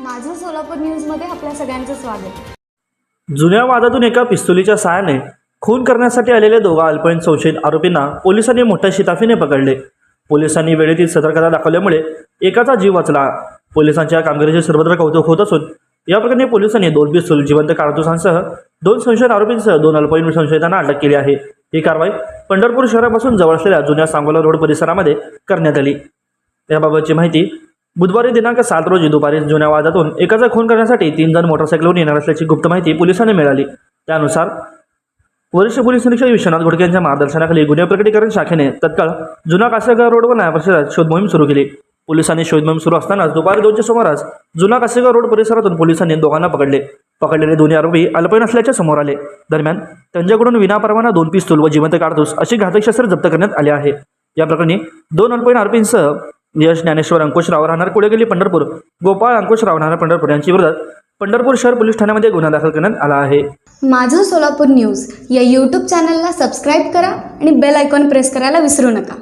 माझं सोलापूर न्यूजमध्ये आपल्या सगळ्यांचं स्वागत. जुन्या वादातून एका पिस्तुलीच्या सहाय्याने खून करण्यासाठी आलेले दोघा अल्पवयीन संशयित आरोपींना पोलिसांनी मोठ्या शिताफीने पकडले. पोलिसांनी वेळेतील सतर्कता दाखवल्यामुळे एकाचा जीव वाचला. पोलिसांच्या कामगिरीचे सर्वत्र कौतुक होत असून या प्रकरणी पोलिसांनी दोन पिस्तूल जिवंत कारतुसांसह दोन संशयित आरोपींसह दोन अल्पवयीन संशयितांना अटक केली आहे. ही कारवाई पंढरपूर शहरापासून जवळ असलेल्या जुन्या सांगोला रोड परिसरामध्ये करण्यात आली. याबाबतची माहिती बुधवारी दिनांक सात रोजी दुपारी जुन्या वादातून एकाचा खून करण्यासाठी तीन जण मोटरसायकलवर येणार असल्याची गुप्त माहिती पोलिसांनी मिळाली. त्यानुसार वरिष्ठ पोलीस निरीक्षक विश्वनाथ घोडके यांच्या मार्गदर्शनाखाली गुन्हे प्रकटीकरण शाखेने तत्काळ जुना कासेगाव रोडवर न्याय परिषदात शोध मोहीम सुरू केली. पोलिसांनी शोध मोहीम सुरू असतानाच दुपारी दोनच्या सुमारास जुना कासेगाव रोड परिसरातून पोलिसांनी दोघांना पकडले. पकडलेले दोन्ही आरोपी अल्पवयीन असल्याचे समोर आले. दरम्यान त्यांच्याकडून विनापरवाना दोन पिस्तूल व जिवंत काढतूस अशी घातक शस्त्र जप्त करण्यात आले आहे. या प्रकरणी दोन अल्पवयीन आरोपींसह यश ज्ञानेश्वर अंकुशराव राहणार कुळेगली पंढरपूर. गोपाळ अंकुशराव राहणार पंढरपूर. यांच्या विरोधात पंढरपूर शहर पोलीस ठाण्यामध्ये गुन्हा दाखल करण्यात आला आहे. माझं सोलापूर न्यूज या यूट्यूब चॅनलला सबस्क्राईब करा आणि बेल आयकॉन प्रेस करायला विसरू नका.